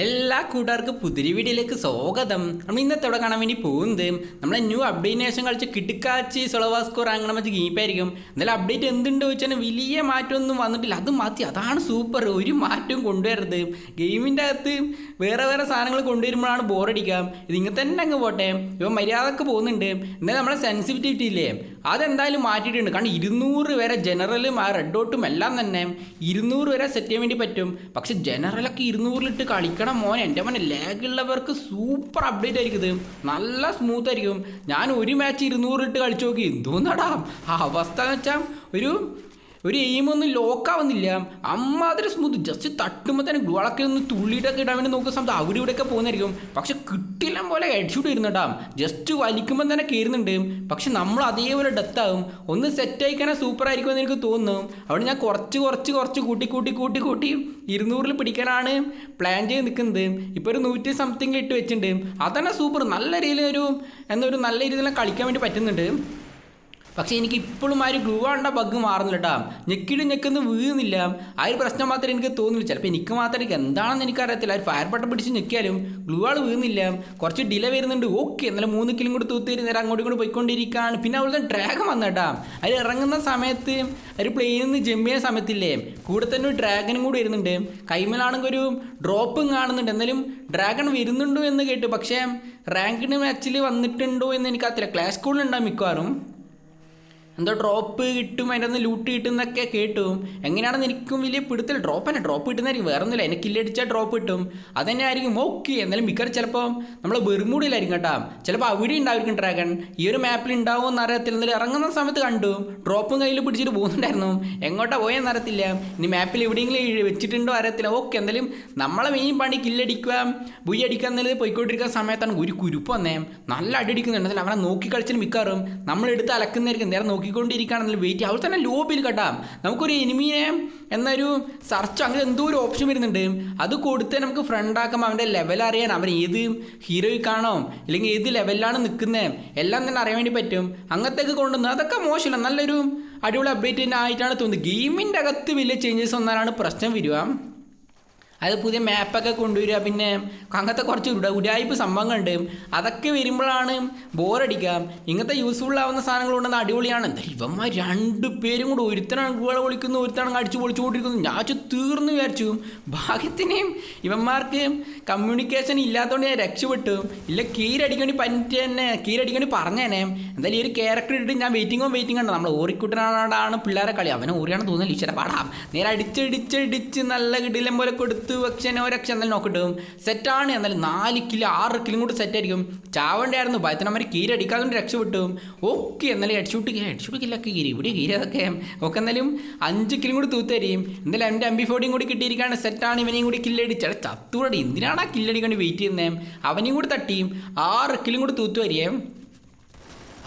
എല്ലാ കൂട്ടുകാർക്കും പുതിരി വീഡിയോയിലേക്ക് സ്വാഗതം. നമ്മൾ ഇന്നത്തെ അവിടെ കാണാൻ വേണ്ടി പോകുന്നത് നമ്മളെ ന്യൂ അപ്ഡേറ്റിനേഷൻ കളിച്ച് കിടുക്കാച്ചി സൊളവാസ്കോർ അങ്ങനെ വെച്ച് ഗീപ്പായിരിക്കും എന്നാലും അപ്ഡേറ്റ് എന്തുണ്ട് വെച്ചാൽ വലിയ മാറ്റമൊന്നും വന്നിട്ടില്ല. അത് മാറ്റി. അതാണ് സൂപ്പർ ഒരു മാറ്റവും കൊണ്ടുവരരുത്. ഗെയിമിന്റെ അകത്ത് വേറെ വേറെ സാധനങ്ങൾ കൊണ്ടുവരുമ്പോഴാണ് ബോറടിക്കാം ഇത് ഇങ്ങനെ തന്നെ അങ്ങ് പോട്ടെ. ഇപ്പോൾ മര്യാദയ്ക്ക് പോകുന്നുണ്ട്. എന്നാൽ നമ്മളെ സെൻസിറ്റിവിറ്റി ഇല്ലേ അതെന്തായാലും മാറ്റിയിട്ടുണ്ട്. കാരണം ഇരുന്നൂറ് വരെ ജനറലും ആ റെഡ് ഡോട്ടും എല്ലാം തന്നെ ഇരുന്നൂറ് വരെ സെറ്റ് ചെയ്യാൻ വേണ്ടി പറ്റും. പക്ഷേ ജനറലൊക്കെ ഇരുന്നൂറിലിട്ട് കളിക്കണം മോനെ എന്റെ മോനെ ലാഗ് ഉള്ളവർക്ക് സൂപ്പർ അപ്ഡേറ്റ് ആയിരിക്കും ഇത്. നല്ല സ്മൂത്ത് ആയിരിക്കും. ഞാൻ ഒരു മാച്ച് ഇരുന്നൂറിട്ട് കളിച്ചു നോക്കി. എന്തോന്നടാ? ആ അവസ്ഥ എന്ന് വെച്ചാൽ ഒരു ഒരു എയിമൊന്നും ലോക്കാവുന്നില്ല അമ്മാതിരി സ്മൂത്ത് ജസ്റ്റ് തട്ടുമ്പോൾ തന്നെ ഗ്ലോളൊക്കെ ഒന്ന് തുള്ളിയിട്ടൊക്കെ ഇടാൻ വേണ്ടി നോക്കുന്ന സമയത്ത് അവിടെ ഇവിടെയൊക്കെ പോകുന്നതായിരിക്കും. പക്ഷെ കിട്ടില്ല പോലെ ഹെഡ്ഷൂട്ട് വരുന്നുണ്ടാ ജസ്റ്റ് വലിക്കുമ്പോൾ തന്നെ കയറുന്നുണ്ട് പക്ഷെ നമ്മൾ അതേപോലെ ഡെത്ത് ആവും. ഒന്ന് സെറ്റ് ആയിക്കാനാ സൂപ്പർ ആയിരിക്കും എന്ന് എനിക്ക് തോന്നുന്നു. അവിടെ ഞാൻ കുറച്ച് കുറച്ച് കുറച്ച് കൂട്ടി കൂട്ടി കൂട്ടി കൂട്ടി ഇരുന്നൂറിൽ പിടിക്കാനാണ് പ്ലാൻ ചെയ്ത് നിൽക്കുന്നത്. ഇപ്പോൾ ഒരു നൂറ്റി സംതിങ് ഇട്ട് വെച്ചിട്ടുണ്ട്. അതന്നെ സൂപ്പർ നല്ല രീതിയിൽ ഒരു എന്നൊരു നല്ല രീതിയിൽ കളിക്കാൻ വേണ്ടി പറ്റുന്നുണ്ട്. പക്ഷേ എനിക്ക് ഇപ്പോഴും ആ ഒരു ഗ്ലൂ ആണ്ട ബഗ് മാറുന്നില്ല കേട്ടോ ഞെക്കിട് ഞെക്കൊന്നും വീഴുന്നില്ല. ആ ഒരു പ്രശ്നം മാത്രമേ എനിക്ക് തോന്നുന്നില്ല ചിലപ്പോൾ എനിക്ക് മാത്രമേ എന്താണെന്ന് എനിക്കറിയത്തില്ല. ഒരു ഫയർ ബട്ടൺ പിടിച്ച് ഞെക്കിയാലും ഗ്ലൂ ആൾ വീഴുന്നില്ല. കുറച്ച് ഡിലേ വരുന്നുണ്ട്. ഓക്കെ എന്നാലും മൂന്ന് കിലും കൂടി തൂത്തേരി നേരം അങ്ങോട്ടും ഇങ്ങോട്ട് പോയിക്കൊണ്ടിരിക്കുകയാണ്. പിന്നെ അവിടെ ഡ്രാഗൺ വന്ന കേട്ടോ അതിൽ ഇറങ്ങുന്ന സമയത്ത് ഒരു പ്ലെയിനിൽ നിന്ന് ജമ്പ് ചെയ്യുന്ന സമയത്തില്ലേ കൂടെ തന്നെ ഒരു ഡ്രാഗനും കൂടി വരുന്നുണ്ട്. കൈമലാണെങ്കിൽ ഒരു ഡ്രോപ്പും കാണുന്നുണ്ട്. എന്നാലും ഡ്രാഗൺ വരുന്നുണ്ടോ എന്ന് കേട്ടു. പക്ഷേ റാങ്കിന് മാച്ചിൽ വന്നിട്ടുണ്ടോ എന്ന് എനിക്കറിയില്ല ക്ലാസ് സ്കൂളിലുണ്ടാകും മിക്കവാറും. എന്തോ ഡ്രോപ്പ് കിട്ടും അതിന്റെ ഒന്ന് ലൂട്ട് കിട്ടുന്നൊക്കെ കേട്ടു. എങ്ങനെയാണെന്ന് എനിക്കും വലിയ പിടുത്തൽ ഡ്രോപ്പ് തന്നെ ഡ്രോപ്പ് കിട്ടുന്നതായിരിക്കും. വേറെ ഒന്നുമില്ല എനിക്ക് കില്ലടിച്ചാൽ ഡ്രോപ്പ് കിട്ടും. അതന്നെ ആയിരിക്കും. ഓക്കെ എന്നാലും മിക്കർ ചിലപ്പോൾ നമ്മൾ ബെർമൂടിയിലായിരിക്കും കേട്ടോ. ചിലപ്പോൾ അവിടെ ഉണ്ടായിരിക്കും ഡ്രാഗൺ ഈ ഒരു മാപ്പിൽ ഉണ്ടാവും എന്ന് അറിയത്തില്ല. എന്നാലും ഇറങ്ങുന്ന സമയത്ത് കണ്ടു. ഡ്രോപ്പും കയ്യിൽ പിടിച്ചിട്ട് പോകുന്നുണ്ടായിരുന്നു. എങ്ങോട്ടാ പോയെന്ന് അറിയത്തില്ല. ഇനി മാപ്പിൽ എവിടെയെങ്കിലും വെച്ചിട്ടുണ്ടോ അറിയത്തില്ല. ഓക്കെ എന്തായാലും നമ്മളെ മെയിൻ പണി കില്ലടിക്കുക ബുയി അടിക്കുക എന്നുള്ളത് പോയിക്കൊണ്ടിരിക്കുന്ന സമയത്താണ് ഒരു കുരുപ്പ് വന്നേ. നല്ല അടിക്കുന്നുണ്ട്. എന്നാലും അവനെ നോക്കി കളിച്ചാൽ മിക്കാറും നമ്മളെടുത്ത് അലക്കുന്നതായിരിക്കും. നേരെ നോക്കിക്കൊണ്ടിരിക്കുകയാണെങ്കിലും വെയിറ്റ് അവിടെ തന്നെ ലോബിയിൽ കേട്ടാ നമുക്കൊരു എനിമീനെ എന്നൊരു സെർച്ച് അങ്ങനെ എന്തോ ഒരു ഓപ്ഷൻ വരുന്നുണ്ട്. അത് കൊടുത്ത് നമുക്ക് ഫ്രണ്ട് ആക്കുമ്പോൾ അവന്റെ ലെവൽ അറിയാൻ. അവൻ ഏത് ഹീറോയ്ക്കാണോ അല്ലെങ്കിൽ ഏത് ലെവലിലാണ് നിൽക്കുന്നത് എല്ലാം തന്നെ അറിയാൻ വേണ്ടി പറ്റും. അങ്ങനത്തേക്ക് കൊണ്ടുവന്ന് അതൊക്കെ മോശമില്ല നല്ലൊരു അടിപൊളി അപ്ഡേറ്റ് തന്നെ ആയിട്ടാണ് തോന്നുന്നത്. ഗെയിമിന്റെ അകത്ത് വലിയ ചേഞ്ചസ് വന്നാലാണ് പ്രശ്നം വരിക. അത് പുതിയ മാപ്പൊക്കെ കൊണ്ടുവരിക. പിന്നെ അങ്ങനത്തെ കുറച്ച് ഉട ഉടായ്പ സംഭവങ്ങളുണ്ട്. അതൊക്കെ വരുമ്പോഴാണ് ബോറടിക്കുക ഇങ്ങനത്തെ യൂസ്ഫുൾ ആവുന്ന സാധനങ്ങൾ കൊണ്ടുവന്ന അടിപൊളിയാണ്. ഇവന്മാർ രണ്ട് പേരും കൂടെ ഒരുത്തനാണ് ഗുള വിളിക്കുന്നു ഒരുത്തനാണ് അടിച്ചു പൊളിച്ചുകൊണ്ടിരിക്കുന്നു. ഞാൻ തീർന്നു വിചാരിച്ചു. ഭാഗ്യത്തിനെയും ഇവന്മാർക്ക് കമ്മ്യൂണിക്കേഷൻ ഇല്ലാത്തതുകൊണ്ട് ഞാൻ രക്ഷപ്പെട്ടു. ഇല്ല കീരടിക്കണി പറ്റി തന്നെ കീരടിക്കണി പറഞ്ഞേനെ എന്തായാലും ഈ ഒരു ക്യാരക്ടർ ഇട്ട് ഞാൻ വെയിറ്റിംഗോ വെയിറ്റിംഗ് ആണ് നമ്മൾ ഓറിക്കുട്ടനാണ് പിള്ളേരെ കളി. അവനെ ഓറിയാണെന്ന് തോന്നുന്നില്ല. ഈശ്വര പാടാം. നേരെ അടിച്ചടിച്ചടിച്ച് നല്ല കിടിലം പോലെ കൊടുത്ത് പക്ഷേ ഒരക്ഷ എന്തായാലും നോക്കിട്ടും സെറ്റാണ് എന്നാലും നാല് കിലോ ആറ് കിലും കൂടി സെറ്റ് ആയിരിക്കും. ചാവണ്ടായിരുന്നു. ഭയത്തിനമ്മ കീരടിക്കാതെ രക്ഷപ്പെട്ടു ഓക്കെ എന്നാലും ഹെഡ്ഷൂട്ട് ഹെഡ്ഷൂട്ട് കില്ലൊക്കെ കീരി. ഇവിടെ കീരി അതൊക്കെ. ഒക്കെ എന്നാലും അഞ്ച് കിലും കൂടി തൂത്തരിയും എന്തായാലും എന്റെ എം ബി ഫോർട്ടിയും കൂടി കിട്ടിയിരിക്കുകയാണ്. സെറ്റാണ് ഇവനെയും കൂടി കില്ലടിച്ച് അവിടെ ചത്തൂടെ എന്തിനാണ് ആ കില്ലടിക്കൊണ്ട് വെയിറ്റ് ചെയ്യുന്നത് അവനെയും കൂടി തട്ടിയും. ആറ് കിലും കൂടി തൂത്തു വരികയും.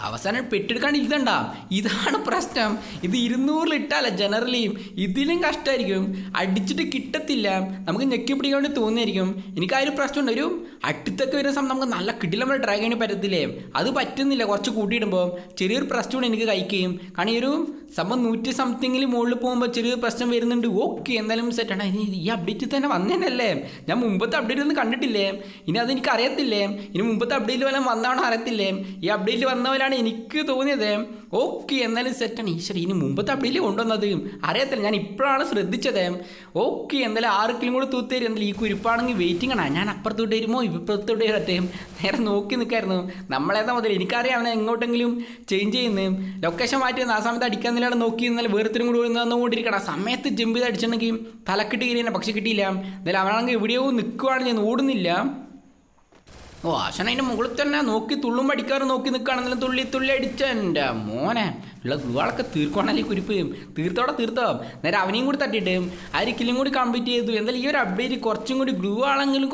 അവസാനം പെട്ടെടുക്കാൻ ഇതണ്ട? ഇതാണ് പ്രശ്നം. ഇത് ഇരുന്നൂറിൽ ഇട്ടാല ജനറലി ഇതിലും കഷ്ടമായിരിക്കും അടിച്ചിട്ട് കിട്ടത്തില്ല. നമുക്ക് ഞെക്കി പിടിക്കാൻ തോന്നിയായിരിക്കും. എനിക്ക് ആ ഒരു പ്രശ്നമുണ്ട്. ഒരു അട്ടിത്തൊക്കെ വരുന്ന സമയം നമുക്ക് നല്ല കിട്ടില്ല നമ്മുടെ ഡ്രാഗണി പറ്റത്തില്ലേ? അത് പറ്റുന്നില്ല. കുറച്ച് കൂട്ടിയിടുമ്പോൾ ചെറിയൊരു പ്രശ്നമാണ് എനിക്ക് കഴിക്കുകയും കാരണം ഈ ഒരു സംഭവം നൂറ്റി സംതിങ്ങിൽ മുകളിൽ പോകുമ്പോൾ ചെറിയ പ്രശ്നം വരുന്നുണ്ട്. ഓക്കെ എന്തായാലും സെറ്റാണ് ഇനി ഈ അപ്ഡേറ്റ് തന്നെ വന്നേനല്ലേ ഞാൻ മുമ്പത്തെ അപ്ഡേറ്റ് ഒന്നും കണ്ടിട്ടില്ലേ? ഇനി അതെനിക്ക് അറിയത്തില്ലേ? ഇനി മുമ്പത്തെ അപ്ഡേറ്റ് വല്ലതും വന്നവണ അറിയത്തില്ലേ? ഈ അപ്ഡേറ്റ് വന്നവരാണ് എനിക്ക് തോന്നിയത്. ഓക്കെ എന്നാലും സെറ്റാണ്. ഈശ്വര ഇനി മുമ്പത്തെ അപ്ഡേറ്റ് കൊണ്ടുവന്നത്. അറിയത്തില്ല ഞാൻ ഇപ്പോഴാണ് ശ്രദ്ധിച്ചത്. ഓക്കെ എന്തായാലും ആർക്കെങ്കിലും കിലും കൂടെ തൂത്തേരി എന്തായാലും ഈ കുരിപ്പാണെങ്കിൽ വെയിറ്റിംഗ് ആണ്. ഞാൻ അപ്പുറത്തോട്ട് വരുമോ? ഇപ്പുറത്തോട്ട് വരട്ടെ നേരെ നോക്കി നിൽക്കായിരുന്നു. നമ്മളേതാ മുതൽ എനിക്കറിയാം എങ്ങോട്ടെങ്കിലും ചേഞ്ച് ചെയ്യുന്നത് ലൊക്കേഷൻ മാറ്റി ആ സമയത്ത് അടിക്കാൻ നിലാണ് നോക്കി എന്നാലും വേറത്തിനും കൂടി വന്നുകൊണ്ടിരിക്കണം. ആ സമയത്ത് ജമ്പ് ചെയ്ത് അടിച്ചിട്ടുണ്ടെങ്കിൽ തലക്കിട്ട് കയറിയാണ് പക്ഷെ കിട്ടിയില്ല. എന്തായാലും അവനാണെങ്കിൽ എവിടെയോ നിൽക്കുവാണ് ഞാൻ ഓടുന്നില്ല. ഓ ആശന അതിന്റെ മുകളിൽ തന്നെ നോക്കി തുള്ളും പഠിക്കാറ് നോക്കി നിൽക്കുകയാണെങ്കിലും തുള്ളി തുള്ളി അടിച്ച എന്റെ മോനെ ഉള്ള ഗുരുവാളൊക്കെ തീർക്കുവാണല്ലേ കുരിപ്പ്? തീർത്തോടെ തീർത്തോ? നേരെ അവനെയും കൂടി തട്ടിയിട്ട് ആരിക്കലും കൂടി കംപ്ലീറ്റ് ചെയ്തു. എന്തായാലും ഈ ഒരു അപ്ഡേറ്റ് കുറച്ചും കൂടി ഗ്ലൂ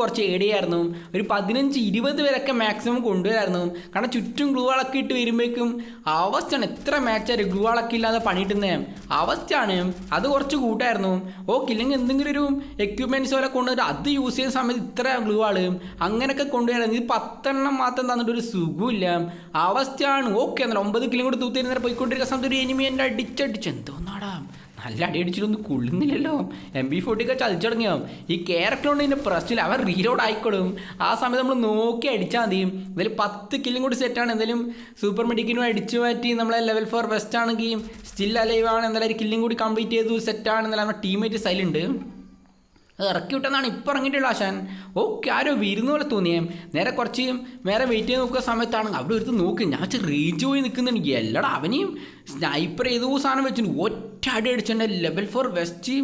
കുറച്ച് ഏടിയായിരുന്നു ഒരു പതിനഞ്ച് ഇരുപത് പേരൊക്കെ മാക്സിമം കൊണ്ടുവരായിരുന്നു. കാരണം ചുറ്റും ഗ്ലൂ ഇട്ട് വരുമ്പോഴേക്കും അവസ്ഥയാണ് എത്ര മാച്ചാണ് ഗ്ലൂ ആളൊക്കെ ഇല്ലാതെ പണിയിട്ടുന്നത് അവസ്ഥയാണ് അത് കുറച്ച് കൂട്ടായിരുന്നു. ഓ ഇല്ലെങ്കിൽ എന്തെങ്കിലും ഒരു എക്യുപ്മെന്റ്സ് പോലെ കൊണ്ടുവരും അത് യൂസ് ചെയ്യുന്ന സമയത്ത് ഇത്ര ഗ്ലൂ ആൾ അങ്ങനെയൊക്കെ കൊണ്ടുവരായിരുന്നു ഇത് പത്തെണ്ണം മാത്രം തന്നിട്ട് ഒരു സുഖമില്ല അവസ്ഥയാണ്. ഓക്കെ എന്നാൽ ഒമ്പത് കിലോ കൂടി തൂത്തിരുന്നേരം പോയിക്കൊണ്ടിരിക്കുന്ന സമയത്ത് ഒരു എനിമി എന്റെ അടിച്ചടിച്ച് എന്തോന്നാടാ? നല്ല അടി അടിച്ചിട്ടൊന്നും കൊള്ളുന്നില്ലല്ലോ. എം ബി ഫോർട്ടി ഒക്കെ ചതിച്ചടങ്ങിയോ ഈ ക്യാരക്ടർ കൊണ്ട് ഇതിന്റെ പ്രശ്നമില്ല. അവൻ റീലോഡ് ആയിക്കോളും. ആ സമയത്ത് നമ്മൾ നോക്കി അടിച്ചാൽ മതി. എന്തായാലും പത്ത് കില്ലും കൂടി സെറ്റാണ് എന്തായാലും സൂപ്പർ മെഡിക്കിനും അടിച്ചു മാറ്റി നമ്മളെ ലെവൽ ഫോർ ബെസ്റ്റ് ആണെങ്കിൽ സ്റ്റിൽ അലൈവ് ആണ്. എന്തായാലും കില്ലും കൂടി കംപ്ലീറ്റ് ചെയ്തു. സെറ്റാണ് എന്നാലും നമ്മുടെ ടീമേറ്റ് സൈലുണ്ട് അത് ഇറക്കി വിട്ടെന്നാണ് ഇപ്പം ഇറങ്ങിയിട്ടുള്ള ആശാൻ. ഓക്കെ ആരോ വിരുന്ന് പോലെ തോന്നിയേ. നേരെ കുറച്ച് നേരെ വെയിറ്റ് ചെയ്ത് നോക്കുന്ന സമയത്താണ് അവിടെ ഒരുത്ത് നോക്ക് ഞാൻ റീച്ച് പോയി നിൽക്കുന്നുണ്ട് എല്ലടാ അവനെയും സ്നൈപ്പർ ഏതോ സാധനം വെച്ചിട്ടുണ്ട്. ഒറ്റ അടി അടിച്ചിട്ടുണ്ട്. ലെവൽ ഫോർ വെസ്റ്റ്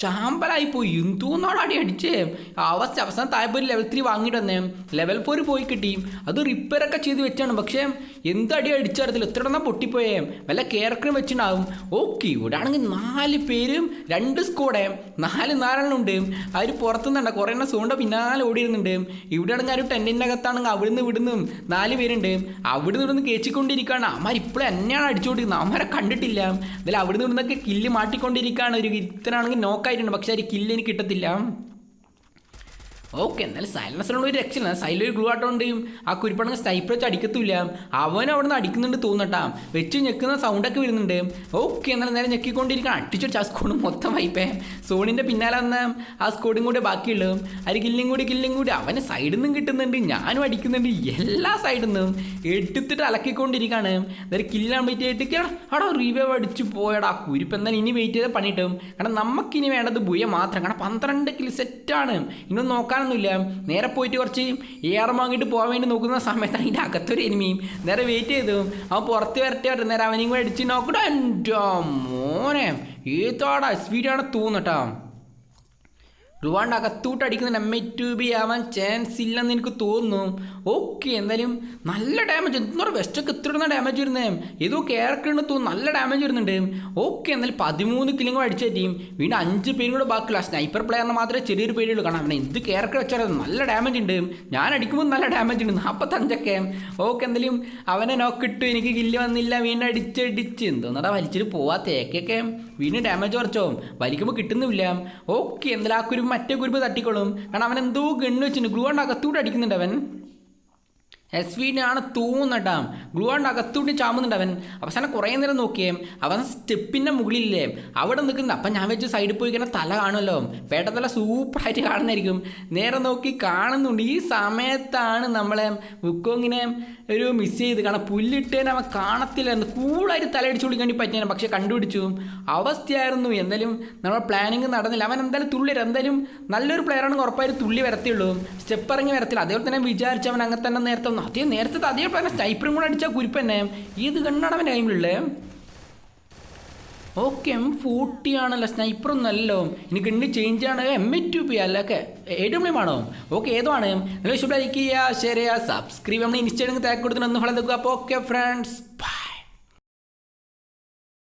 ചാമ്പലായി പോയി. എന്തോന്നാണ് അടി അടിച്ചേ? അവസ്ഥ അവസാനം താഴെ ലെവൽ ത്രീ വാങ്ങിയിട്ട് വന്നേ ലെവൽ ഫോർ പോയി കിട്ടി. അത് റിപ്പയറൊക്കെ ചെയ്ത് വെച്ചാണ്. പക്ഷേ എന്ത് അടി അടിച്ചറിയത്തില്ല എത്ര എണ്ണം പൊട്ടിപ്പോയേ? വല്ല കേരക്കറും വെച്ചിട്ടുണ്ടാവും. ഓക്കെ ഇവിടെ ആണെങ്കിൽ നാല് പേരും രണ്ട് സ്കോഡേ നാല് നാലെണ്ണം ഉണ്ട് അവർ പുറത്തുനിന്നുണ്ട് കുറേ എണ്ണം സോണ്ട പിന്നാലെ ഓടിയിരുന്നുണ്ട്. ഇവിടെ ആണെങ്കിൽ ഒരു ടെന്റിന്റെ അകത്താണെങ്കിൽ അവിടുന്ന് ഇവിടുന്ന് നാല് പേരുണ്ട്. അവിടുന്ന് ഇവിടുന്ന് കേച്ചിക്കൊണ്ടിരിക്കുകയാണ്. അമ്മാർ ഇപ്പോഴും എന്നെയാണ് അടിച്ചുകൊണ്ടിരിക്കുന്നത് അമ്മാരെ കണ്ടിട്ടില്ല. അതിൽ അവിടുന്ന് ഇവിടുന്നൊക്കെ കില്ല് മാറ്റിക്കൊണ്ടിരിക്കുകയാണ്. ഒരു ഇത്തനാണെങ്കിൽ നോക്കായിട്ടുണ്ട് പക്ഷേ ഒരു കില്ല് കിട്ടത്തില്ല. ഓക്കെ എന്നാലും സൈലൻസറിനുള്ള ഒരു രക്ഷയില്ല. സൈലിൽ ഒരു ഗ്ലൂ ആട്ടോണ്ടെയും ആ കുരിപ്പണങ്ങ് സ്റ്റൈപ്പ് വെച്ച് അടിക്കത്തില്ല. അവൻ അവിടെ നിന്ന് അടിക്കുന്നുണ്ട് തോന്നട്ടാ വെച്ച് ഞെക്കുന്ന സൗണ്ടൊക്കെ വരുന്നുണ്ട്. ഓക്കെ എന്നാലും നേരെ ഞെക്കിക്കൊണ്ടിരിക്കണം. അടിച്ചൊരു ആ സ്കോഡ് മൊത്തം വൈപ്പേ സോണിന്റെ പിന്നാലെ വന്ന ആ സ്കോഡും കൂടി ബാക്കിയുള്ളൂ. ഒരു കില്ലും കൂടി കില്ലും കൂടി. അവന് സൈഡിൽ നിന്നും കിട്ടുന്നുണ്ട്. ഞാനും അടിക്കുന്നുണ്ട്. എല്ലാ സൈഡിൽ നിന്നും എടുത്തിട്ട് അലക്കിക്കൊണ്ടിരിക്കുകയാണ് നേരെ കില്ലാൻ പറ്റിയിട്ട് അവിടെ റിവൈവ് അടിച്ചു പോയടാ. കുരിപ്പ് എന്നാലും ഇനി വെയിറ്റ് ചെയ്ത് പണിയിട്ടും. കാരണം നമുക്കിനി വേണ്ടത് ബുയ മാത്രം. കാരണം പന്ത്രണ്ട് കിലോ സെറ്റാണ് ഇനൊന്നും നോക്കാനൊന്നുമില്ല നേരെ പോയിട്ട് കുറച്ച് ഏറെ വാങ്ങിയിട്ട് പോകാൻ വേണ്ടി നോക്കുന്ന സമയത്താണ് അതിന്റെ അകത്തൊരു എനിമിയും നേരെ വെയിറ്റ് ചെയ്തു. അവൻ പുറത്ത് വരട്ടെ വരട്ടെ നേരെ അവനെയും കൂടെ അടിച്ച് നോക്കട്ടെ എന്റെ മോനെ. ഏതാടാ സ്പീഡാണ് തോന്നട്ടാ റുവാണ്ട് അകത്തോട്ട് അടിക്കുന്ന എം ഐ ടു ബി ആവാൻ ചാൻസ് ഇല്ലെന്ന് എനിക്ക് തോന്നുന്നു. ഓക്കെ എന്തായാലും നല്ല ഡാമേജ് എന്താ വെസ്റ്റൊക്കെ എത്ര ഡാമേജ് വരുന്നേ. ഏതോ ക്യാരക്ടറിന് തോന്നുന്നു. നല്ല ഡാമേജ് വരുന്നുണ്ട്. ഓക്കെ എന്നാലും പതിമൂന്ന് കിലിങ്ങോ അടിച്ച ടീം വീണ്ടും അഞ്ച് പേരും കൂടെ ബാക്കിയുള്ള സ്നൈപ്പർ പ്ലെയറിന് മാത്രമേ ചെറിയൊരു പേരുള്ളൂ കാരണം അവനെ എന്ത് കേറക്ക് വെച്ചാൽ നല്ല ഡാമേജ് ഉണ്ട്. ഞാൻ അടിക്കുമ്പോൾ നല്ല ഡാമേജ് ഉണ്ട്. നാൽപ്പത്തഞ്ചൊക്കെ ഓക്കെ എന്തായാലും അവനെ നോക്കിട്ടു എനിക്ക് കില്ല് വന്നില്ല. വീണ്ടും അടിച്ചടിച്ച് എന്തോന്നടാ വലിച്ചിട്ട് പോവാ തേക്കൊക്കെ. വീണ്ടും ഡാമേജ് കുറച്ചോ? വലിക്കുമ്പോൾ കിട്ടുന്നില്ല. ഓക്കെ എന്തായാലും ആ കുരുമ്പ് മറ്റേ കുരുമ്പ് തട്ടിക്കൊള്ളും. കാരണം അവൻ എന്തോ ഗണ്ണ് വെച്ചിട്ടുണ്ട്. ഗ്ലൂ കൊണ്ട്? അകത്തൂടെ അടിക്കുന്നുണ്ട് അവൻ. എസ് വിനാണ് തോന്നട്ടാ. ഗ്ലൂ കൊണ്ട് അകത്തൂടി ചാമുന്നുണ്ട് അവൻ അവസാനം കുറേ നേരം നോക്കിയേ അവൻ സ്റ്റെപ്പിന്റെ മുകളിലില്ലേ? അവിടെ നിൽക്കുന്നത് അപ്പം ഞാൻ വെച്ച് സൈഡിൽ പോയി കഴിഞ്ഞാൽ തല കാണുമല്ലോ. പേട്ടത്തല സൂപ്പറായിട്ട് കാണുന്നതായിരിക്കും. നേരെ നോക്കി കാണുന്നുണ്ട്. ഈ സമയത്താണ് നമ്മളെ ബുക്കോങ്ങിനെ ഒരു മിസ് ചെയ്ത് കാരണം പുല്ലിട്ടേനെ അവൻ കാണത്തില്ലായിരുന്നു. കൂളായിട്ട് തലയടിച്ചു വിളിക്കാൻ വേണ്ടി പറ്റിയാണ് പക്ഷെ കണ്ടുപിടിച്ചു. അവസ്ഥയായിരുന്നു. എന്തായാലും നമ്മുടെ പ്ലാനിങ് നടന്നില്ല. അവൻ എന്തായാലും തുള്ളി. എന്തായാലും നല്ലൊരു പ്ലെയറാണെങ്കിൽ ഉറപ്പായിട്ട് തുള്ളി വരത്തുള്ളൂ സ്റ്റെപ്പ് ഇറങ്ങി വരത്തില്ല. അതേപോലെ തന്നെ വിചാരിച്ചു അവൻ അങ്ങനെ തന്നെ നേരത്തെ വന്നു. അതേ നേരത്തെ അതേ പ്ലാൻ സ്നൈപ്പറും കൂടെ അടിച്ചാൽ കുരിപ്പ് തന്നെ. ഏത് കണ്ണാണ് അവന്റെ കൈമിലുള്ളത് ഓക്കെ എം ഫോർട്ടി ആണല്ലോ സ്നൈപ്പർ ഒന്നല്ലോ എനിക്ക് ഉണ്ട് ചേഞ്ച് ആണ്. എം എ ടു പി അല്ല ഓക്കെ എ ഡബ്ല്യൂ ആണോ? ഓക്കെ ഏതോ ആണ്. നല്ല ഇഷ്ടപ്പെട്ട ലൈക്ക് ചെയ്യുക ഷെയർ ചെയ്യുക സബ്സ്ക്രൈബ് നമ്മൾ ഇൻസ്റ്റാഗ്രാം തേക്ക് കൊടുത്തിട്ട് ഒന്ന് ഫോളോ അപ്പോൾ ഓക്കെ ഫ്രണ്ട്സ്